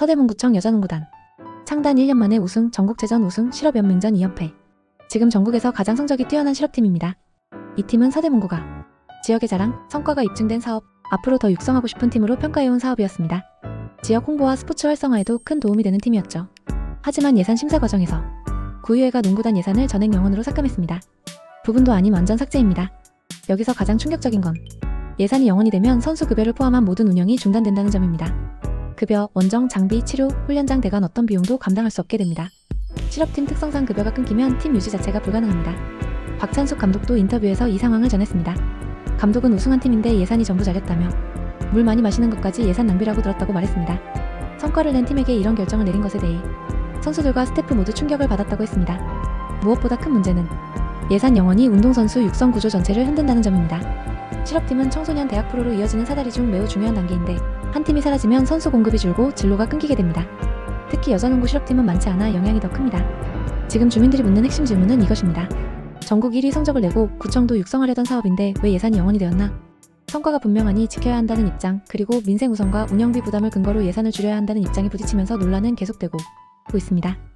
서대문구청 여자농구단. 창단 1년 만에 우승, 전국체전 우승, 실업연맹전 2연패. 지금 전국에서 가장 성적이 뛰어난 실업팀입니다. 이 팀은 서대문구가 지역의 자랑, 성과가 입증된 사업, 앞으로 더 육성하고 싶은 팀으로 평가해온 사업이었습니다. 지역 홍보와 스포츠 활성화에도 큰 도움이 되는 팀이었죠. 하지만 예산 심사 과정에서 구의회가 농구단 예산을 전액 영원으로 삭감했습니다. 부분도 아닌 완전 삭제입니다. 여기서 가장 충격적인 건 예산이 영원이 되면 선수 급여를 포함한 모든 운영이 중단된다는 점입니다. 급여, 원정, 장비, 치료, 훈련장 대관 어떤 비용도 감당할 수 없게 됩니다. 실업팀 특성상 급여가 끊기면 팀 유지 자체가 불가능합니다. 박찬숙 감독도 인터뷰에서 이 상황을 전했습니다. 감독은 우승한 팀인데 예산이 전부 잘렸다며 물 많이 마시는 것까지 예산 낭비라고 들었다고 말했습니다. 성과를 낸 팀에게 이런 결정을 내린 것에 대해 선수들과 스태프 모두 충격을 받았다고 했습니다. 무엇보다 큰 문제는 예산 영원이 운동선수 육성 구조 전체를 흔든다는 점입니다. 실업팀은 청소년 대학 프로로 이어지는 사다리 중 매우 중요한 단계인데 한 팀이 사라지면 선수 공급이 줄고 진로가 끊기게 됩니다. 특히 여자농구 실업팀은 많지 않아 영향이 더 큽니다. 지금 주민들이 묻는 핵심 질문은 이것입니다. 전국 1위 성적을 내고 구청도 육성하려던 사업인데 왜 예산이 영원이 되었나? 성과가 분명하니 지켜야 한다는 입장, 그리고 민생 우선과 운영비 부담을 근거로 예산을 줄여야 한다는 입장이 부딪히면서 논란은 계속되고 있습니다.